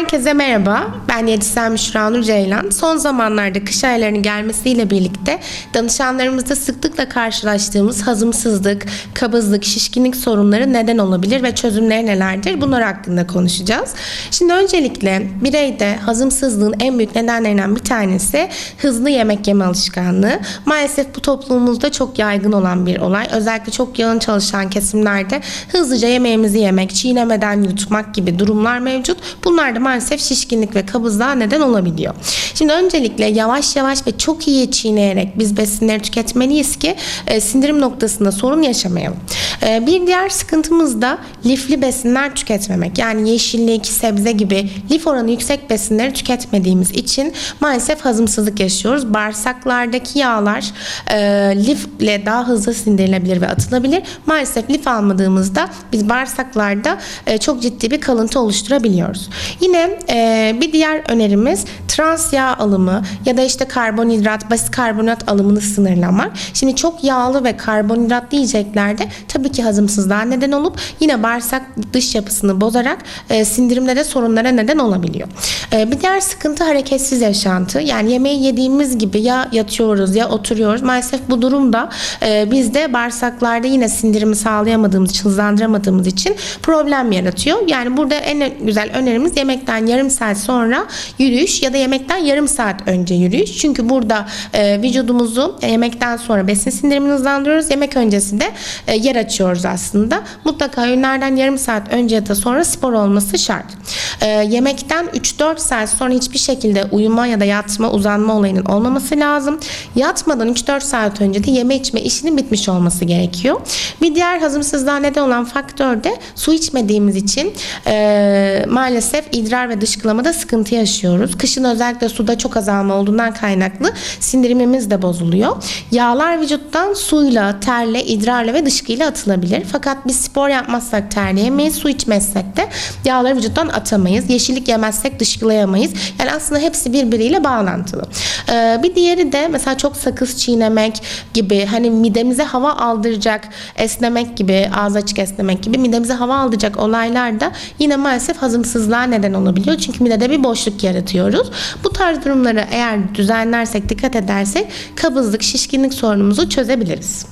Herkese merhaba. Ben Yedisel Müşra Nur Ceylan. Son zamanlarda kış aylarının gelmesiyle birlikte danışanlarımızda sıklıkla karşılaştığımız hazımsızlık, kabızlık, şişkinlik sorunları neden olabilir ve çözümleri nelerdir? Bunlar hakkında konuşacağız. Şimdi öncelikle bireyde hazımsızlığın en büyük nedenlerinden bir tanesi hızlı yemek yeme alışkanlığı. Maalesef bu toplumumuzda çok yaygın olan bir olay. Özellikle çok yoğun çalışan kesimlerde hızlıca yemeğimizi yemek, çiğnemeden yutmak gibi durumlar mevcut. Bunlar da maalesef şişkinlik ve kabızlığa neden olabiliyor. Şimdi öncelikle yavaş yavaş ve çok iyi çiğneyerek biz besinleri tüketmeliyiz ki e, sindirim noktasında sorun yaşamayalım. E, bir diğer sıkıntımız da lifli besinler tüketmemek. Yani yeşillik, sebze gibi lif oranı yüksek besinleri tüketmediğimiz için maalesef hazımsızlık yaşıyoruz. Bağırsaklardaki yağlar e, lifle daha hızlı sindirilebilir ve atılabilir. Maalesef lif almadığımızda biz bağırsaklarda e, çok ciddi bir kalıntı oluşturabiliyoruz. Yine e, bir diğer önerimiz trans yağ alımı ya da işte karbonhidrat, basit karbonat alımını sınırlamak. Şimdi çok yağlı ve karbonhidratlı yiyeceklerde tabii ki hazımsızlığa neden olup yine bağırsak dış yapısını bozarak e, sindirimde de sorunlara neden olabiliyor. E, bir diğer sıkıntı hareketsiz yaşantı. Yani yemeği yediğimiz gibi ya yatıyoruz ya oturuyoruz. Maalesef bu durumda e, bizde bağırsaklarda yine sindirimi sağlayamadığımız için, hızlandıramadığımız için problem yaratıyor. Yani burada en güzel önerimiz yemekten yarım saat sonra yürüyüş ya da yemekten yarım saat önce yürüyüş. Çünkü burada e, vücudumuzu yemekten sonra besin sindirimini hızlandırıyoruz. Yemek öncesi de e, yer açıyoruz aslında. Mutlaka öğünlerden yarım saat önce ya da sonra spor olması şart. E, yemekten 3-4 saat sonra hiçbir şekilde uyuma ya da yatma, uzanma olayının olmaması lazım. Yatmadan 3-4 saat önce de yeme içme işinin bitmiş olması gerekiyor. Bir diğer hazımsızlığa neden olan faktör de su içmediğimiz için e, maalesef idrar ve dışkılamada sıkıntı yaşıyoruz. Kışın özellikle suda çok azalma olduğundan kaynaklı sindirimimiz de bozuluyor. Yağlar vücuttan suyla, terle, idrarla ve dışkıyla atılabilir. Fakat biz spor yapmazsak terleyemeyiz, su içmezsek de yağları vücuttan atamayız. Yeşillik yemezsek dışkılayamayız. Yani aslında hepsi birbiriyle bağlantılı. Ee, bir diğeri de mesela çok sakız çiğnemek gibi hani midemize hava aldıracak esnemek gibi, ağız açık esnemek gibi midemize hava aldıracak olaylar da yine maalesef hazımsızlığa neden olabiliyor. Çünkü midede bir boşluk yaratıyoruz. Bu tarz durumları eğer düzenlersek, dikkat edersek kabızlık, şişkinlik sorunumuzu çözebiliriz.